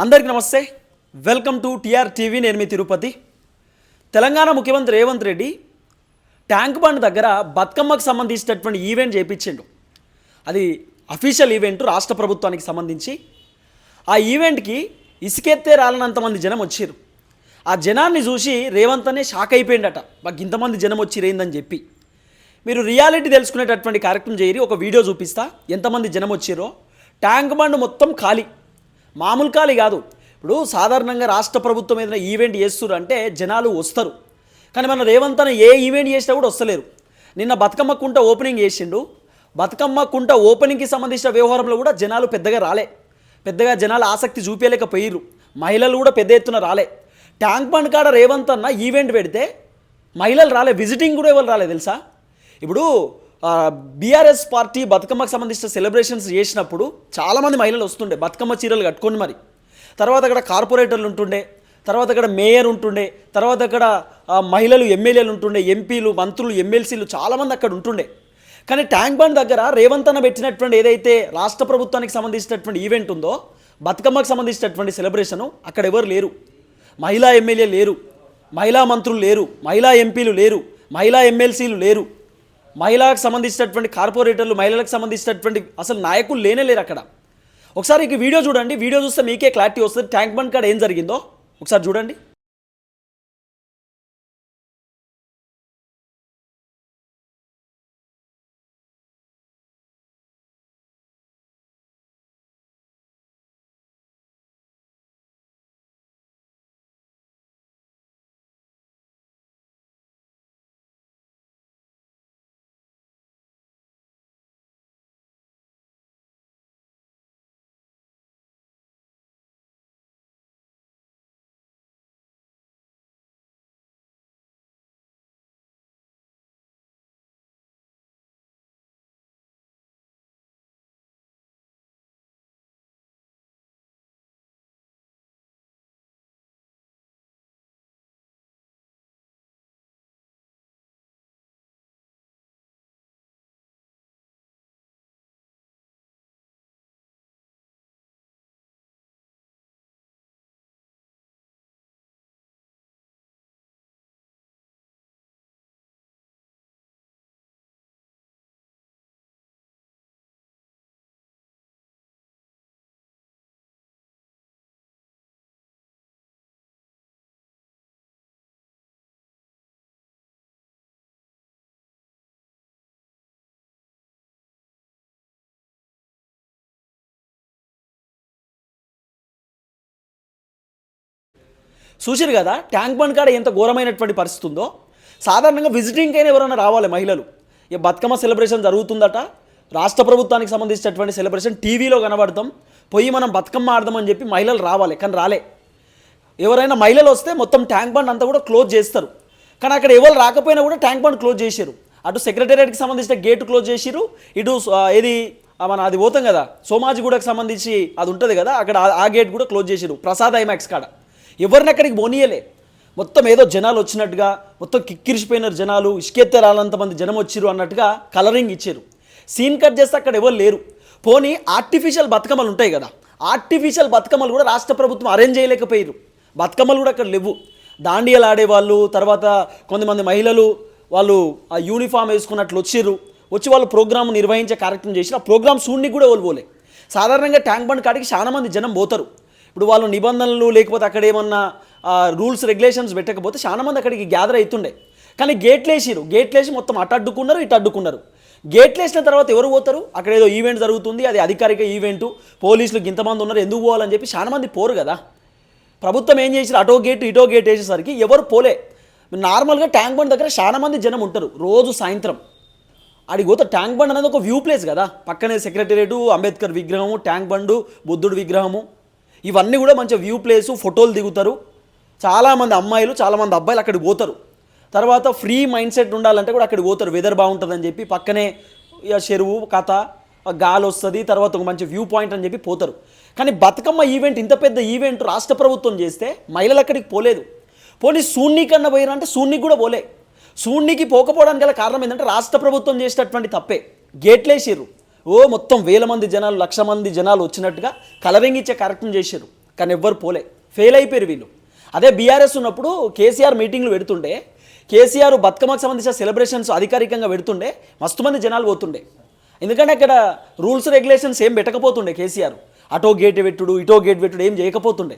అందరికీ నమస్తే. Welcome to TR TV నేను మీ తిరుపతి. తెలంగాణ ముఖ్యమంత్రి రేవంత్ రెడ్డి ట్యాంక్ బండ్ దగ్గర బతుకమ్మకు సంబంధించినటువంటి ఈవెంట్ చేయించిండు అది అఫీషియల్ ఈవెంట్ రాష్ట్ర ప్రభుత్వానికి సంబంధించి. ఆ ఈవెంట్కి ఇసుకెత్తే రాలనంతమంది జనం వచ్చారు ఆ జనాన్ని చూసి రేవంత్ అనే షాక్ అయిపోయిండట. మాకు ఇంతమంది జనం వచ్చిరేందని చెప్పి. మీరు రియాలిటీ తెలుసుకునేటటువంటి కార్యక్రమం చేయరి ఒక వీడియో చూపిస్తా. ఎంతమంది జనం వచ్చారో ట్యాంక్ బండ్ మొత్తం ఖాళీ. మామూలు ఖాళీ కాదు. ఇప్పుడు సాధారణంగా రాష్ట్ర ప్రభుత్వం ఏదైనా ఈవెంట్ చేస్తారు అంటే జనాలు వస్తారు. కానీ మన రేవంత్ ఏ ఈవెంట్ చేసినా కూడా వస్తలేరు. నిన్న బతుకమ్మ కుంట ఓపెనింగ్ చేసిండు. బతుకమ్మ కుంట ఓపెనింగ్కి సంబంధించిన వ్యవహారంలో కూడా జనాలు పెద్దగా రాలే. పెద్దగా జనాలు ఆసక్తి చూపించలేకపోయిర్రు మహిళలు కూడా పెద్ద ఎత్తున రాలే. ట్యాంక్ బండ్ కాడ రేవంత్ అన్న ఈవెంట్ పెడితే మహిళలు రాలే విజిటింగ్ కూడా ఎవరు రాలే తెలుసా? ఇప్పుడు బీఆర్ఎస్ పార్టీ బతుకమ్మకు సంబంధించిన సెలబ్రేషన్స్ చేసినప్పుడు చాలామంది మహిళలు వస్తుండే బతుకమ్మ చీరలు కట్టుకొని మరి. తర్వాత అక్కడ కార్పొరేటర్లు ఉంటుండే తర్వాత అక్కడ మేయర్ ఉంటుండే తర్వాత అక్కడ మహిళలు ఎమ్మెల్యేలు ఉంటుండే ఎంపీలు మంత్రులు ఎమ్మెల్సీలు చాలామంది అక్కడ ఉంటుండే. కానీ ట్యాంక్ బండ్ దగ్గర రేవంత్ అన్న పెట్టినటువంటి ఏదైతే రాష్ట్ర ప్రభుత్వానికి సంబంధించినటువంటి ఈవెంట్ ఉందో బతుకమ్మకు సంబంధించినటువంటి సెలబ్రేషను అక్కడ ఎవరు లేరు. మహిళా ఎమ్మెల్యే లేరు మహిళా మంత్రులు లేరు మహిళా ఎంపీలు లేరు మహిళా ఎమ్మెల్సీలు లేరు. మహిళలకు సంబంధించినటువంటి కార్పొరేటర్లు మహిళలకు సంబంధించినటువంటి అసలు నాయకులు లేనే లేరు అక్కడ. ఒకసారి ఈ వీడియో చూడండి. వీడియో చూస్తే మీకే క్లారిటీ వస్తుంది. ట్యాంక్ బండ్ కాడ ఏం జరిగిందో? ఒకసారి చూడండి. చూసిరు కదా ట్యాంక్ బండ్ కాడ ఎంత ఘోరమైనటువంటి పరిస్థితి ఉందో. సాధారణంగా విజిటింగ్ అయినా ఎవరైనా రావాలి మహిళలు. ఈ బతుకమ్మ సెలబ్రేషన్ జరుగుతుందట. రాష్ట్ర ప్రభుత్వానికి సంబంధించినటువంటి సెలబ్రేషన్ టీవీలో కనబడతాం. పోయి మనం బతుకమ్మ ఆడదామని చెప్పి మహిళలు రావాలి కానీ రాలే. ఎవరైనా మహిళలు వస్తే మొత్తం ట్యాంక్ బండ్ అంతా కూడా క్లోజ్ చేస్తారు. కానీ అక్కడ ఎవరు రాకపోయినా కూడా ట్యాంక్ బండ్ క్లోజ్ చేశారు అటు సెక్రటేరియట్కి సంబంధించిన గేట్ క్లోజ్ చేసిరు ఇటు ఏది మన అది పోతాం కదా సోమాజిగూడకు సంబంధించి అది ఉంటుంది కదా అక్కడ ఆ- ఆ గేట్ కూడా క్లోజ్ చేసిరు ప్రసాద్ ఐమాక్స్ కాడ. ఎవరిని అక్కడికి పోనీయలే. మొత్తం ఏదో జనాలు వచ్చినట్టుగా మొత్తం కిక్కిరిసిపోయినారు జనాలు ఇసుకెత్తే రాలంతమంది జనం వచ్చిరు అన్నట్టుగా కలరింగ్ ఇచ్చారు. సీన్ కట్ చేస్తే అక్కడ ఎవరు లేరు. పోనీ ఆర్టిఫిషియల్ బతుకమ్మలు ఉంటాయి కదా ఆర్టిఫిషియల్ బతుకమ్మలు కూడా రాష్ట్ర ప్రభుత్వం అరేంజ్ చేయలేకపోయారు బతుకమ్మలు కూడా అక్కడ లేవు. దాండియలు ఆడేవాళ్ళు తర్వాత కొంతమంది మహిళలు వాళ్ళు ఆ యూనిఫామ్ వేసుకున్నట్లు వచ్చిర్రు. వచ్చి వాళ్ళు ప్రోగ్రామ్ నిర్వహించే కార్యక్రమం చేసి ఆ ప్రోగ్రామ్ సూడ్ని కూడా వాళ్ళు పోలే. సాధారణంగా ట్యాంక్ బండ్ కాడికి చాలా మంది జనం పోతారు. ఇప్పుడు వాళ్ళు నిబంధనలు లేకపోతే అక్కడ ఏమన్నా రూల్స్ రెగ్యులేషన్స్ పెట్టకపోతే చాలా మంది అక్కడికి గ్యాదర్ అవుతుండే కానీ గేట్లు వేసిరు గేట్లు వేసి మొత్తం అటు అడ్డుకున్నారు ఇటు అడ్డుకున్నారు. గేట్లు వేసిన తర్వాత ఎవరు పోతారు? అక్కడ ఏదో ఈవెంట్ జరుగుతుంది అది అధికారిక ఈవెంట్ పోలీసులు ఇంతమంది ఉన్నారు ఎందుకు పోవాలని చెప్పి చాలా మంది పోరు కదా. ప్రభుత్వం ఏం చేసారు అటో గేట్ ఇటో గేట్ వేసేసరికి ఎవరు పోలే. నార్మల్గా ట్యాంక్ బండ్ దగ్గర చాలా మంది జనం ఉంటారు రోజు సాయంత్రం. అడిగి పోతే ట్యాంక్ బండ్ అనేది ఒక వ్యూ ప్లేస్ కదా. పక్కనే సెక్రటేరియట్ అంబేద్కర్ విగ్రహము ట్యాంక్ బండు బుద్ధుడు విగ్రహము. ఇవన్నీ కూడా మంచి వ్యూ ప్లేసు ఫోటోలు దిగుతారు. చాలామంది అమ్మాయిలు చాలామంది అబ్బాయిలు అక్కడికి పోతారు. తర్వాత ఫ్రీ మైండ్ సెట్ ఉండాలంటే కూడా అక్కడికి పోతారు. వెదర్ బాగుంటుందని చెప్పి పక్కనే చెరువు కథ గాలి వస్తుంది తర్వాత ఒక మంచి వ్యూ పాయింట్ అని చెప్పి పోతారు. కానీ బతుకమ్మ ఈవెంట్ ఇంత పెద్ద ఈవెంట్ రాష్ట్ర ప్రభుత్వం చేస్తే మహిళలు అక్కడికి పోలేదు. పోనీ సూన్ని కన్నా పోయారంటే సూన్నికి కూడా పోలే. శూన్యకి పోకపోవడానికి గల కారణం ఏంటంటే రాష్ట్ర ప్రభుత్వం చేసేటటువంటి తప్పే. గేట్లేసారు ఓ మొత్తం వేల మంది జనాలు లక్ష మంది జనాలు వచ్చినట్టుగా కలరింగ్ ఇచ్చే కార్యక్రమం చేశారు. కానీ ఎవ్వరు పోలే. ఫెయిల్ అయిపోయారు వీళ్ళు. అదే బీఆర్ఎస్ ఉన్నప్పుడు కేసీఆర్ మీటింగ్లు పెడుతుండే. కేసీఆర్ బతుకమ్మకు సంబంధించిన సెలబ్రేషన్స్ అధికారికంగా పెడుతుండే. మస్తు మంది జనాలు పోతుండే. ఎందుకంటే అక్కడ రూల్స్ రెగ్యులేషన్స్ ఏం పెట్టకపోతుండే కేసీఆర్. అటో గేట్ పెట్టుడు ఇటో గేట్ పెట్టుడు ఏం చేయకపోతుండే.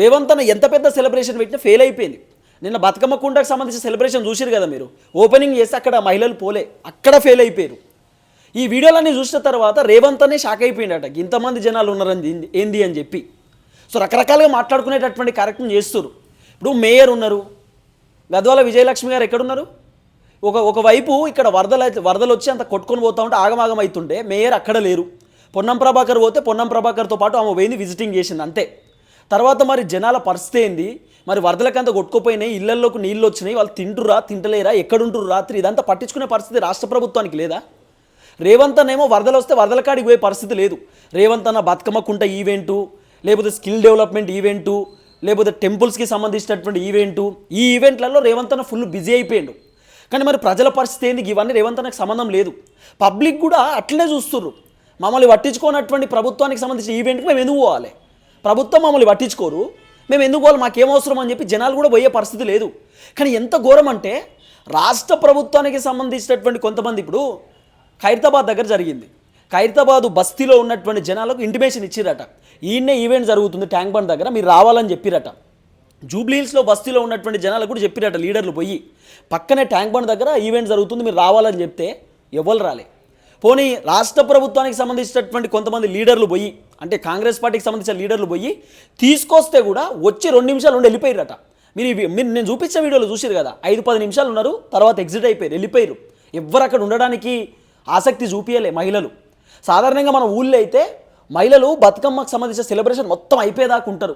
రేవంత్ అన్న ఎంత పెద్ద సెలబ్రేషన్ పెట్టినా ఫెయిల్ అయిపోయింది. నిన్న బతుకమ్మ కుండకు సంబంధించిన సెలబ్రేషన్ చూసిరు కదా మీరు? ఓపెనింగ్ చేస్తే అక్కడ మహిళలు పోలే. అక్కడ ఫెయిల్ అయిపోయారు. ఈ వీడియోలన్నీ చూసిన తర్వాత రేవంత్ అనే షాక్ అయిపోయిందట ఇంతమంది జనాలు ఉన్నారని ఏంది- అని చెప్పి. సో రకరకాలుగా మాట్లాడుకునేటటువంటి కార్యక్రమం చేస్తారు ఇప్పుడు మేయర్ ఉన్నారు. గద్వాల విజయలక్ష్మి గారు ఎక్కడున్నారు? ఒక ఒకవైపు ఇక్కడ వరదలు అయితే- వరదలు వచ్చి అంత కొట్టుకొని పోతా ఉంటే ఆగమాగం అవుతుంటే మేయర్ అక్కడ లేరు. పొన్నం ప్రభాకర్ పోతే పొన్నం ప్రభాకర్తో పాటు ఆమె పోయింది విజిటింగ్ చేసింది అంతే. తర్వాత మరి జనాల పరిస్థితి ఏంది? మరి వరదలకంత కొట్టుకుపోయినాయి ఇళ్ళలోకి నీళ్ళు వచ్చినాయి వాళ్ళు తింటురా తింటలేరా ఎక్కడుంటారు రాత్రి? ఇదంతా పట్టించుకునే పరిస్థితి రాష్ట్ర ప్రభుత్వానికి లేదా? రేవంత్ అన్నేమో వరదలు వస్తే వరదల కాడికి పోయే పరిస్థితి లేదు. రేవంత్ అన్న బతుకమ్మ కుంట ఈవెంటు లేకపోతే స్కిల్ డెవలప్మెంట్ ఈవెంటు లేకపోతే టెంపుల్స్కి సంబంధించినటువంటి ఈవెంటు ఈ ఈవెంట్లలో రేవంత్ అన్న ఫుల్ బిజీ అయిపోయాడు. కానీ మరి ప్రజల పరిస్థితి ఏంది? ఇవన్నీ రేవంత్ అన్నకు సంబంధం లేదు. పబ్లిక్ కూడా అట్లనే చూస్తుర్రు. మమ్మల్ని పట్టించుకోనటువంటి ప్రభుత్వానికి సంబంధించిన ఈవెంట్కి మేము ఎందుకు పోవాలి? ప్రభుత్వం మమ్మల్ని పట్టించుకోరు. మేము ఎందుకు పోవాలి? మాకేం అవసరం అని చెప్పి జనాలు కూడా పోయే పరిస్థితి లేదు. కానీ ఎంత ఘోరం అంటే రాష్ట్ర ప్రభుత్వానికి సంబంధించినటువంటి కొంతమంది ఇప్పుడు ఖైరతాబాద్ దగ్గర జరిగింది. ఖైరతాబాద్ బస్తీలో ఉన్నటువంటి జనాలకు ఇంటిమేషన్ ఇచ్చిరట. ఈయన్నే ఈవెంట్ జరుగుతుంది ట్యాంక్ బండ్ దగ్గర మీరు రావాలని చెప్పిరట. జూబ్లీహిల్స్లో బస్తీలో ఉన్నటువంటి జనాలకు కూడా చెప్పిరట లీడర్లు పోయి. పక్కనే ట్యాంక్ బండ్ దగ్గర ఈవెంట్ జరుగుతుంది మీరు రావాలని చెప్తే ఎవరు రాలే. పోనీ రాష్ట్ర ప్రభుత్వానికి సంబంధించినటువంటి కొంతమంది లీడర్లు పోయి అంటే కాంగ్రెస్ పార్టీకి సంబంధించిన లీడర్లు పోయి తీసుకొస్తే కూడా వచ్చి రెండు నిమిషాలు ఉండి వెళ్ళిపోయారట. మీరు ఇవి మీరు నేను చూపించిన వీడియోలో చూసారు కదా ఐదు పది నిమిషాలు ఉన్నారు తర్వాత ఎగ్జిట్ అయిపోయారు వెళ్ళిపోయారు ఎవ్వరు అక్కడ ఉండడానికి ఆసక్తి చూపించలే మహిళలు. సాధారణంగా మన ఊళ్ళో అయితే మహిళలు బతుకమ్మకు సంబంధించిన సెలబ్రేషన్ మొత్తం అయిపోయేదాకా ఉంటారు.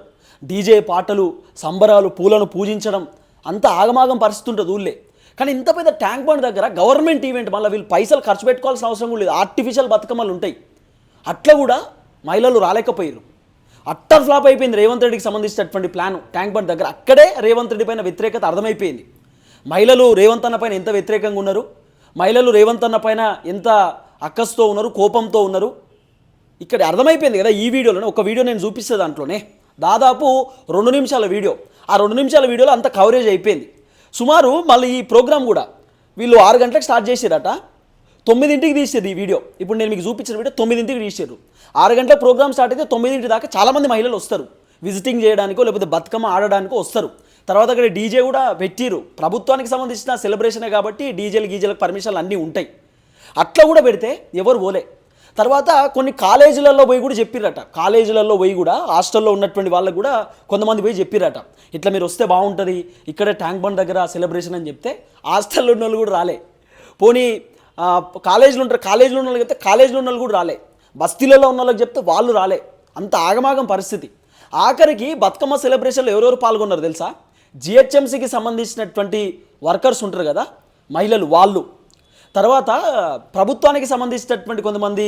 డీజే పాటలు సంబరాలు పూలను పూజించడం అంత ఆగమాగం పరిస్థితి ఉంటుంది ఊళ్ళే. కానీ ఇంత పెద్ద ట్యాంక్ బండ్ దగ్గర గవర్నమెంట్ ఈవెంట్ మళ్ళీ వీళ్ళు పైసలు ఖర్చు పెట్టుకోవాల్సిన అవసరం కూడా లేదు. ఆర్టిఫిషియల్ బతుకమ్మలు ఉంటాయి. అట్లా కూడా మహిళలు రాలేకపోయారు అట్టర్ ఫ్లాప్ అయిపోయింది రేవంత్ రెడ్డికి సంబంధించినటువంటి ప్లాన్. ట్యాంక్ బండ్ దగ్గర అక్కడే రేవంత్ రెడ్డి పైన వ్యతిరేకత అర్థమైపోయింది. మహిళలు రేవంత్ అన్న పైన ఎంత వ్యతిరేకంగా ఉన్నారు? మహిళలు రేవంత్ అన్న పైన ఎంత అక్కస్తో ఉన్నారు కోపంతో ఉన్నారు? ఇక్కడ అర్థమైపోయింది కదా ఈ వీడియోలోనే ఒక వీడియో నేను చూపిస్తే దాంట్లోనే. దాదాపు రెండు నిమిషాల వీడియో. ఆ రెండు నిమిషాల వీడియోలో అంత కవరేజ్ అయిపోయింది. సుమారు మళ్ళీ ఈ ప్రోగ్రామ్ కూడా వీళ్ళు ఆరు గంటలకు స్టార్ట్ చేసేదట తొమ్మిదింటికి తీసేది ఈ వీడియో. ఇప్పుడు నేను మీకు చూపించిన వీడియో తొమ్మిదింటికి తీసారు ఆరు గంటల ప్రోగ్రామ్ స్టార్ట్ అయితే తొమ్మిదింటి దాకా చాలామంది మహిళలు వస్తారు. విజిటింగ్ చేయడానికో లేకపోతే బతుకమ్మ ఆడడానికో వస్తారు. తర్వాత అక్కడ డీజే కూడా పెట్టిరు. ప్రభుత్వానికి సంబంధించిన సెలబ్రేషనే కాబట్టి డీజేలు గీజేలకు పర్మిషన్లు అన్నీ ఉంటాయి. అట్లా కూడా పెడితే ఎవరు పోలే. తర్వాత కొన్ని కాలేజీలలో పోయి కూడా చెప్పిరట కాలేజీలలో పోయి కూడా హాస్టల్లో ఉన్నటువంటి వాళ్ళకు కూడా కొంతమంది పోయి చెప్పిరట ఇట్లా మీరు వస్తే బాగుంటుంది ఇక్కడ ట్యాంక్ బండ్ దగ్గర సెలబ్రేషన్ అని చెప్తే హాస్టల్లో ఉన్న వాళ్ళు కూడా రాలే. పోనీ కాలేజీలు కాలేజీలో ఉంటారు కాలేజీలో ఉన్న వాళ్ళకి చెప్తే కాలేజీలో ఉన్న వాళ్ళు కూడా రాలే. బస్తీలలో ఉన్న వాళ్ళకి చెప్తే వాళ్ళు రాలే. అంత ఆగమాగం పరిస్థితి. ఆఖరికి బతుకమ్మ సెలబ్రేషన్లో ఎవరెవరు పాల్గొన్నారు తెలుసా? జిహెచ్ఎంసీకి సంబంధించినటువంటి వర్కర్స్ ఉంటారు కదా మహిళలు వాళ్ళు. తర్వాత ప్రభుత్వానికి సంబంధించినటువంటి కొంతమంది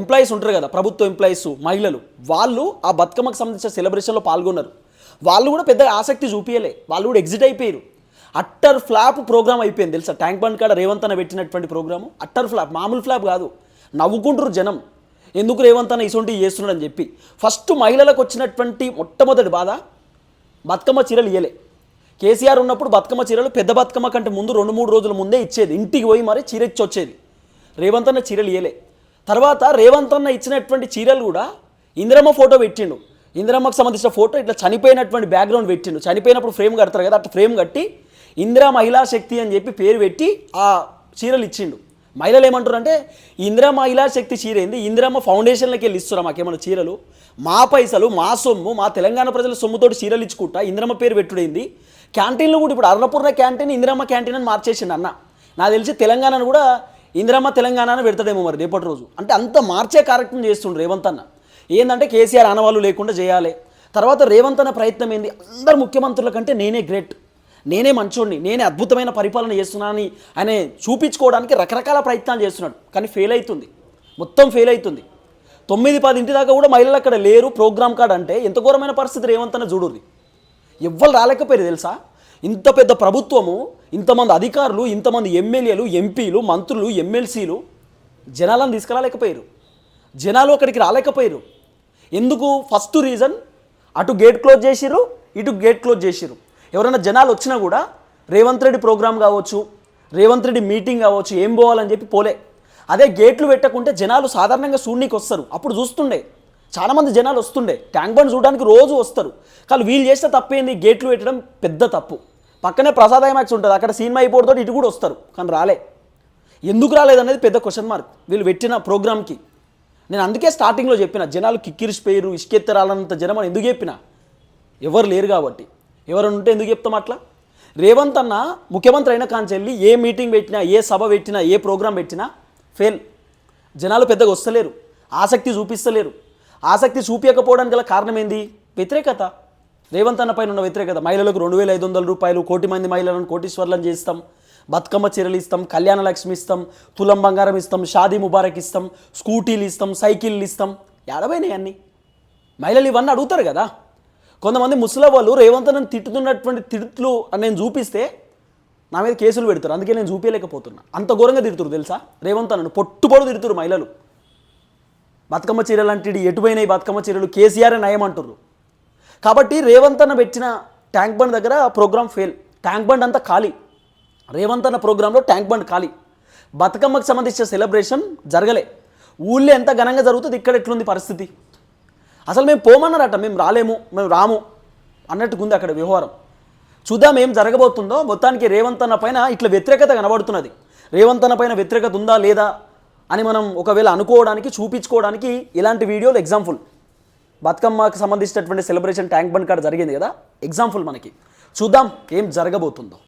ఎంప్లాయీస్ ఉంటారు కదా ప్రభుత్వ ఎంప్లాయీస్ మహిళలు. వాళ్ళు ఆ బతుకమ్మకి సంబంధించిన సెలబ్రేషన్లో పాల్గొన్నారు. వాళ్ళు కూడా పెద్దగా ఆసక్తి చూపించలే వాళ్ళు కూడా ఎగ్జిట్ అయిపోయారు. అట్టర్ ఫ్లాప్ ప్రోగ్రామ్ అయిపోయింది తెలుసా? ట్యాంక్ బండ్ కాడ రేవంత్ అన్న పెట్టినటువంటి ప్రోగ్రాము. అట్టర్ ఫ్లాప్ మామూలు ఫ్లాప్ కాదు. నవ్వుకుంటారు జనం. ఎందుకు రేవంత్ అన్న ఇసొంటి చేస్తున్నాడు అని చెప్పి. ఫస్ట్ మహిళలకు వచ్చినటువంటి మొట్టమొదటి బాధ బతుకమ్మ చీరలు ఇయ్యలే. కేసీఆర్ ఉన్నప్పుడు బతుకమ్మ చీరలు పెద్ద బతుకమ్మ కంటే ముందు రెండు మూడు రోజుల ముందే ఇచ్చేది. ఇంటికి పోయి మరి చీర ఇచ్చి వచ్చేది రేవంత్ అన్న చీరలు ఇయలే తర్వాత రేవంత్ అన్న ఇచ్చినటువంటి చీరలు కూడా ఇందిరమ్మ ఫోటో పెట్టిండు. ఇందిరమ్మకు సంబంధించిన ఫోటో ఇట్లా చనిపోయినటువంటి బ్యాక్గ్రౌండ్ పెట్టిండు. చనిపోయినప్పుడు ఫ్రేమ్ కడతారు కదా అట్లా ఫ్రేమ్ కట్టి ఇందిరా మహిళా శక్తి అని చెప్పి పేరు పెట్టి ఆ చీరలు ఇచ్చిండు. మహిళలు ఏమంటారు అంటే ఇందిరా మహిళా శక్తి చీర ఏంది? ఇందిరమ్మ ఫౌండేషన్లకి వెళ్ళి ఇస్తురా మాకేమైనా చీరలు? మా పైసలు మా సొమ్ము మా తెలంగాణ ప్రజల సొమ్ముతోటి చీరలు ఇచ్చుకుంటా ఇందిరమ్మ పేరు పెట్టుడైంది? క్యాంటీన్లు కూడా ఇప్పుడు అర్ణపూర్ణ క్యాంటీన్ ఇందిరమ్మ క్యాంటీన్ అని మార్చేసిండు అన్న. నాకు తెలిసి తెలంగాణను కూడా ఇందిరమ్మ తెలంగాణ అని పెడతాడేమో మరి రేపటి రోజు. అంటే అంత మార్చే కార్యక్రమం చేస్తుండ్రు రేవంత్ అన్న. ఏంటంటే కేసీఆర్ ఆనవాళ్ళు లేకుండా చేయాలి. తర్వాత రేవంత్ అన్న ప్రయత్నం ఏంది? అందరు ముఖ్యమంత్రుల కంటే నేనే గ్రేట్. నేనే మంచోడిని. నేనే అద్భుతమైన పరిపాలన చేస్తున్నానని ఆయన చూపించుకోవడానికి రకరకాల ప్రయత్నాలు చేస్తున్నాడు. కానీ ఫెయిల్ అవుతుంది. మొత్తం ఫెయిల్ అవుతుంది. తొమ్మిది పది ఇంటి దాకా కూడా మహిళలు అక్కడ లేరు ప్రోగ్రామ్ కార్డ్ అంటే. ఎంత ఘోరమైన పరిస్థితి రేవంత్ అన్న చూడుర్రి. ఎవ్వరు రాలేకపోయారు తెలుసా? ఇంత పెద్ద ప్రభుత్వము ఇంతమంది అధికారులు ఇంతమంది ఎమ్మెల్యేలు ఎంపీలు మంత్రులు ఎమ్మెల్సీలు జనాలను తీసుకురాలేకపోయారు. జనాలు అక్కడికి రాలేకపోయారు. ఎందుకు? ఫస్ట్ రీజన్ అటు గేట్ క్లోజ్ చేసిర్రు ఇటు గేట్ క్లోజ్ చేసిర్రు. ఎవరైనా జనాలు వచ్చినా కూడా రేవంత్ రెడ్డి ప్రోగ్రామ్ కావచ్చు రేవంత్ రెడ్డి మీటింగ్ కావచ్చు ఏం పోవాలని చెప్పి పోలే. అదే గేట్లు పెట్టకుంటే జనాలు సాధారణంగా సూర్యునికి వస్తారు. అప్పుడు చూస్తుండే. చాలామంది జనాలు వస్తుండే. ట్యాంక్ బండ్ చూడడానికి రోజు వస్తారు. కానీ వీళ్ళు చేస్తే తప్పేంది గేట్లు పెట్టడం పెద్ద తప్పు. పక్కనే ప్రసాద్ ఐమాక్స్ ఉంటుంది. అక్కడ సినిమా అయిపోవడంతో ఇటు కూడా వస్తారు. కానీ రాలే. ఎందుకు రాలేదనేది పెద్ద క్వశ్చన్ మార్క్ వీళ్ళు పెట్టిన ప్రోగ్రామ్కి నేను అందుకే స్టార్టింగ్లో చెప్పిన జనాలు కిక్కిరిసిపోయారు ఇసుకెత్తరాలన్నంత జనం అని ఎందుకు చెప్పిన? ఎవరు లేరు కాబట్టి. ఎవరు ఉంటే ఎందుకు చెప్తాం అట్లా? రేవంత్ అన్న ముఖ్యమంత్రి అయిన కాంచెల్లి ఏ మీటింగ్ పెట్టినా ఏ సభ పెట్టినా ఏ ప్రోగ్రాం పెట్టినా ఫెయిల్ జనాలు పెద్దగా వస్తలేరు. ఆసక్తి చూపిస్తలేరు. ఆసక్తి చూపించకపోవడానికి గల కారణం ఏంది వ్యతిరేకత. రేవంత్ అన్న పైన ఉన్న వ్యతిరేకత. మహిళలకు రెండు వేల ఐదు వందల రూపాయలు కోటి మంది మహిళలను కోటీశ్వర్లను చేస్తాం బతుకమ్మ చీరలు ఇస్తాం కళ్యాణ లక్ష్మి ఇస్తాం తులం బంగారం ఇస్తాం షాదీ ముబారక్ ఇస్తాం స్కూటీలు ఇస్తాం సైకిళ్ళు ఇస్తాం. ఎడవైనాయి అన్నీ. మహిళలు ఇవన్నీ అడుగుతారు కదా. కొంతమంది ముసలి వాళ్ళు రేవంత్ తిట్టుతున్నటువంటి తిట్లు అని నేను చూపిస్తే నా మీద కేసులు పెడతారు. అందుకే నేను చూపించలేకపోతున్నా అంత ఘోరంగా తిడుతురు తెలుసా? రేవంత్ అన్నను పొట్టుపొడు తిడుతురు మహిళలు. బతుకమ్మ చీరలు అంటే ఎటుపోయినాయి బతుకమ్మ చీరలు? కేసీఆర్ నయం అంటుర్రు కాబట్టి రేవంత్ అన్న పెట్టిన ట్యాంక్ బండ్ దగ్గర ప్రోగ్రామ్ ఫెయిల్. ట్యాంక్ బండ్ అంతా ఖాళీ. రేవంత్ అన్న ప్రోగ్రాంలో ట్యాంక్ బండ్ ఖాళీ. బతుకమ్మకు సంబంధించిన సెలబ్రేషన్ జరగలే. ఊళ్ళో ఎంత ఘనంగా జరుగుతుంది ఇక్కడ ఎట్లుంది పరిస్థితి? అసలు మేము పోమన్నారట మేము రాలేము మేము రాము అన్నట్టుగా ఉంది అక్కడ వ్యవహారం. చూద్దాం ఏం జరగబోతుందో. మొత్తానికి రేవంత్ అన్న పైన ఇట్లా వ్యతిరేకత కనబడుతున్నది. రేవంత్ అన్న పైన వ్యతిరేకత ఉందా లేదా? అని మనం ఒకవేళ అనుకోవడానికి చూపించుకోవడానికి ఇలాంటి వీడియోలు ఎగ్జాంపుల్ బతుకమ్మకి సంబంధించినటువంటి సెలబ్రేషన్ ట్యాంక్ బండ్ కాడ జరిగింది కదా? ఎగ్జాంపుల్ మనకి. చూద్దాం ఏం జరగబోతుందో.